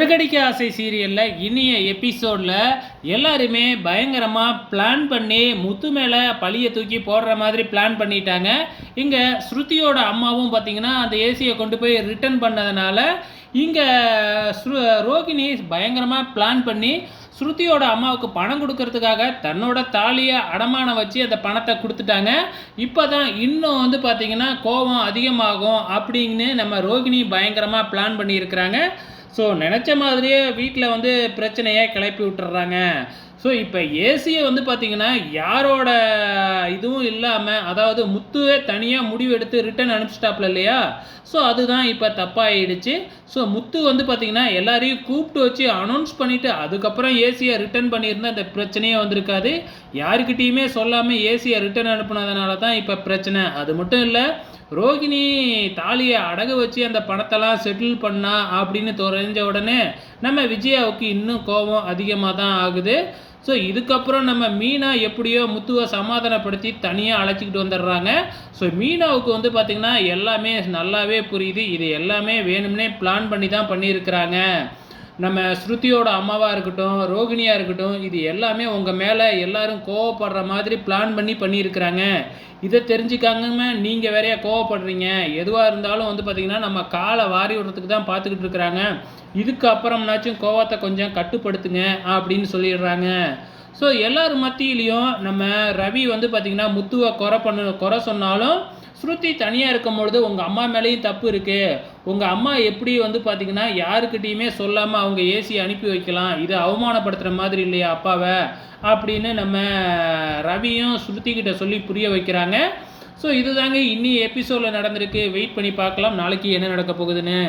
சிறகடிக்க ஆசை சீரியலில் இனிய எபிசோடில் எல்லாருமே பயங்கரமாக பிளான் பண்ணி முத்து மேலே பழியை தூக்கி போடுற மாதிரி பிளான் பண்ணிட்டாங்க. இங்கே ஸ்ருதியோட அம்மாவும் பார்த்தீங்கன்னா அந்த ஏசியை கொண்டு போய் ரிட்டர்ன் பண்ணதுனால இங்கே ஸ்ரு ரோகிணி பயங்கரமாக பிளான் பண்ணி ஸ்ருதியோட அம்மாவுக்கு பணம் கொடுக்கறதுக்காக தன்னோட தாலியை அடமானம் வச்சு அந்த பணத்தை கொடுத்துட்டாங்க. இப்போ தான் இன்னும் வந்து பார்த்தீங்கன்னா கோபம் அதிகமாகும் அப்படின்னு நம்ம ரோகிணி பயங்கரமாக பிளான் பண்ணியிருக்கிறாங்க. ஸோ நினச்ச மாதிரியே வீட்டில் வந்து பிரச்சனையை கிளப்பி விட்டுறாங்க. ஸோ இப்போ ஏசியை வந்து பார்த்திங்கன்னா யாரோட இதுவும் இல்லாமல் அதாவது முத்துவே தனியாக முடிவு எடுத்து ரிட்டன் அனுப்பிச்சிட்டாப்ல இல்லையா? ஸோ அதுதான் இப்போ தப்பாகிடுச்சு ஸோ முத்து வந்து பார்த்திங்கன்னா எல்லாரையும் கூப்பிட்டு வச்சு அனௌன்ஸ் பண்ணிவிட்டு அதுக்கப்புறம் ஏசியை ரிட்டர்ன் பண்ணியிருந்தால் இந்த பிரச்சனையே வந்திருக்காது. யாருக்கிட்டேயுமே சொல்லாமல் ஏசியை ரிட்டர்ன் அனுப்புனதுனால தான் இப்போ பிரச்சனை. அது மட்டும் இல்லை ரோகிணி தாலியை அடகு வச்சு அந்த பணத்தெல்லாம் செட்டில் பண்ணா அப்படின்னு தெரிஞ்ச உடனே நம்ம விஜயாவுக்கு இன்னும் கோபம் அதிகமாக தான் ஆகுது. ஸோ இதுக்கப்புறம் நம்ம மீனா எப்படியோ முத்துவை சமாதானப்படுத்தி தனியாக அழைச்சிக்கிட்டு வந்துடுறாங்க. ஸோ மீனாவுக்கு வந்து பார்த்திங்கன்னா எல்லாமே நல்லாவே புரியுது. இது எல்லாமே வேணும்னே பிளான் பண்ணி தான் பண்ணியிருக்கிறாங்க. நம்ம ஸ்ருதியோட அம்மாவாக இருக்கட்டும் ரோகிணியாக இருக்கட்டும் இது எல்லாமே உங்கள் மேலே எல்லாரும் கோவப்படுற மாதிரி பிளான் பண்ணி பண்ணியிருக்கிறாங்க. இதை தெரிஞ்சுக்காம நீங்கள் வேறையா கோவப்படுறீங்க. எதுவாக இருந்தாலும் வந்து பார்த்திங்கன்னா நம்ம காலை வாரி விடுறதுக்கு தான் பார்த்துக்கிட்டு இருக்கிறாங்க. இதுக்கு அப்புறம்னாச்சும் கோவத்தை கொஞ்சம் கட்டுப்படுத்துங்க அப்படின்னு சொல்லிடுறாங்க. ஸோ எல்லார் மத்தியிலையும் நம்ம ரவி வந்து பார்த்திங்கன்னா முத்துவை குறை பண்ண குறை சொன்னாலும் ஸ்ருதி தனியாக இருக்கும் பொழுது உங்கள் அம்மா மேலேயும் தப்பு இருக்குது உங்கள் அம்மா எப்படி வந்து பார்த்திங்கன்னா யாருக்கிட்டேயுமே சொல்லாமல் அவங்க ஏசி அனுப்பி வைக்கலாம். இது அவமானப்படுத்துகிற மாதிரி இல்லையா அப்பாவை? அப்படின்னு நம்ம ரவியும் ஸ்ருதி கிட்ட சொல்லி புரிய வைக்கிறாங்க. ஸோ இதுதாங்க இன்னி எபிசோடில் நடந்திருக்கு. வெயிட் பண்ணி பார்க்கலாம். நாளைக்கு என்ன நடக்க போகுதுன்னு.